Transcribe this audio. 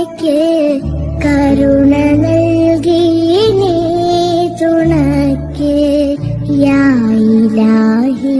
കൃപയ്ക്ക് കരുണ നൽകിയേ തുണയ്ക്ക് യായിലാഹി